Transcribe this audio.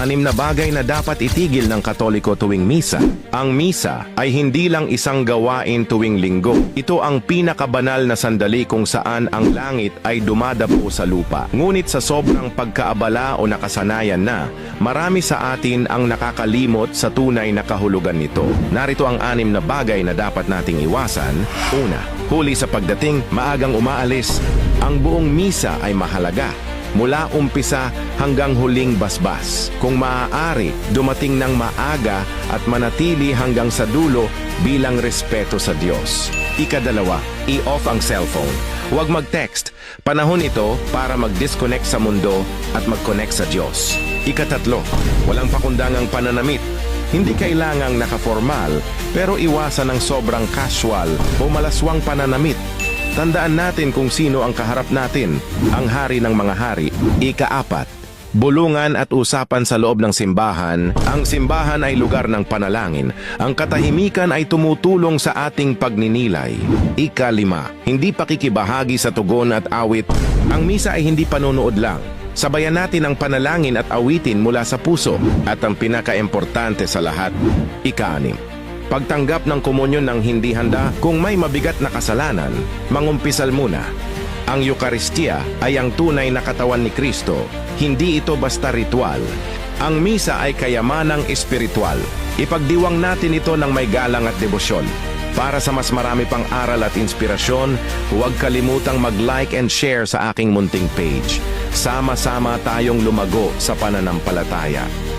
Anim na bagay na dapat itigil ng Katoliko tuwing misa. Ang misa ay hindi lang isang gawain tuwing linggo. Ito ang pinakabanal na sandali kung saan ang langit ay dumadapo sa lupa. Ngunit sa sobrang pagkaabala o nakasanayan na, marami sa atin ang nakakalimot sa tunay na kahulugan nito. Narito ang anim na bagay na dapat nating iwasan. Una, huli sa pagdating, maagang umaalis. Ang buong misa ay mahalaga mula umpisa hanggang huling basbas. Kung maaari, dumating ng maaga at manatili hanggang sa dulo bilang respeto sa Diyos. Ikadalawa, i-off ang cellphone. Huwag mag-text. Panahon ito para mag-disconnect sa mundo at mag-connect sa Diyos. Ikatatlo, walang pakundangang pananamit. Hindi kailangang nakaformal, pero iwasan ng sobrang casual o malaswang pananamit Tandaan natin kung sino ang kaharap natin, ang hari ng mga hari. Ikaapat, bulungan at usapan sa loob ng simbahan. Ang simbahan ay lugar ng panalangin. Ang katahimikan ay tumutulong sa ating pagninilay. Ikalima, hindi pakikibahagi sa tugon at awit. Ang misa ay hindi panonood lang. Sabayan natin ang panalangin at awitin mula sa puso at ang pinakaimportante sa lahat, ikaanim. Pagtanggap ng komunyon ng hindi handa kung may mabigat na kasalanan, mangumpisal muna. Ang Eukaristiya ay ang tunay na katawan ni Kristo, hindi ito basta ritual. Ang misa ay kayamanang espiritual. Ipagdiwang natin ito ng may galang at debosyon. Para sa mas marami pang aral at inspirasyon, huwag kalimutang mag-like and share sa aking munting page. Sama-sama tayong lumago sa pananampalataya.